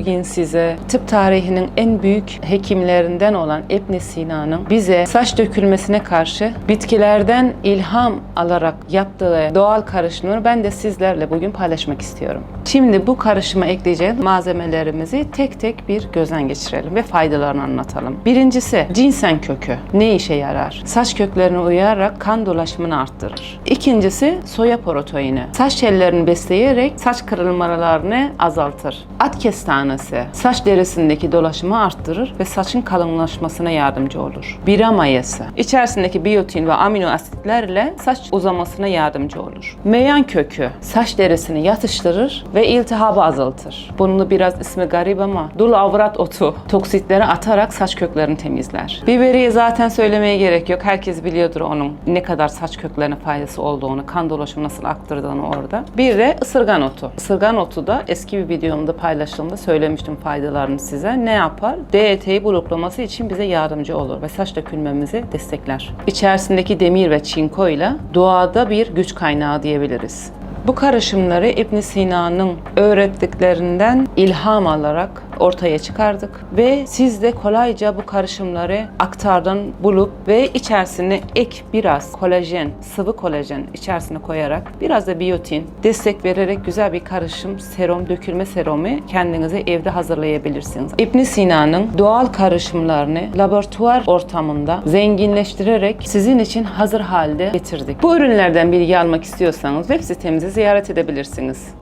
Bugün size tıp tarihinin en büyük hekimlerinden olan İbn Sina'nın bize saç dökülmesine karşı bitkilerden ilham alarak yaptığı doğal karışımları ben de sizlerle bugün paylaşmak istiyorum. Şimdi bu karışıma ekleyeceğiz malzemelerimizi tek tek bir gözden geçirelim ve faydalarını anlatalım. Birincisi ginseng kökü. Ne işe yarar? Saç köklerine uyarak kan dolaşımını arttırır. İkincisi soya proteini. Saç tellerini besleyerek saç kırılmalarını azaltır. At kestanesi saç derisindeki dolaşımı arttırır ve saçın kalınlaşmasına yardımcı olur. Bira mayası içerisindeki biyotin ve amino asitlerle saç uzamasına yardımcı olur. Meyan kökü saç derisini yatıştırır ve iltihabı azaltır. Bunun biraz ismi garip ama dul avrat otu toksitleri atarak saç köklerini temizler. Biberiye zaten söylemeye gerek yok. Herkes biliyordur onun ne kadar saç köklerine faydası olduğunu, kan dolaşımı nasıl aktırdığını orada. Bir de ısırgan otu. Isırgan otu da eski bir videomda paylaştığımda söylemiştim faydalarını size. Ne yapar? DET'yi bloklaması için bize yardımcı olur ve saç dökülmemizi destekler. İçerisindeki demir ve çinko ile doğada bir güç kaynağı diyebiliriz. Bu karışımları İbn Sina'nın öğrettiklerinden ilham alarak ortaya çıkardık ve siz de kolayca bu karışımları aktardan bulup ve içerisine ek biraz kolajen, sıvı kolajen içerisine koyarak biraz da biyotin destek vererek güzel bir karışım serum, dökülme serumu kendinize evde hazırlayabilirsiniz. İbn Sina'nın doğal karışımlarını laboratuvar ortamında zenginleştirerek sizin için hazır halde getirdik. Bu ürünlerden bilgi almak istiyorsanız web sitemizi ziyaret edebilirsiniz.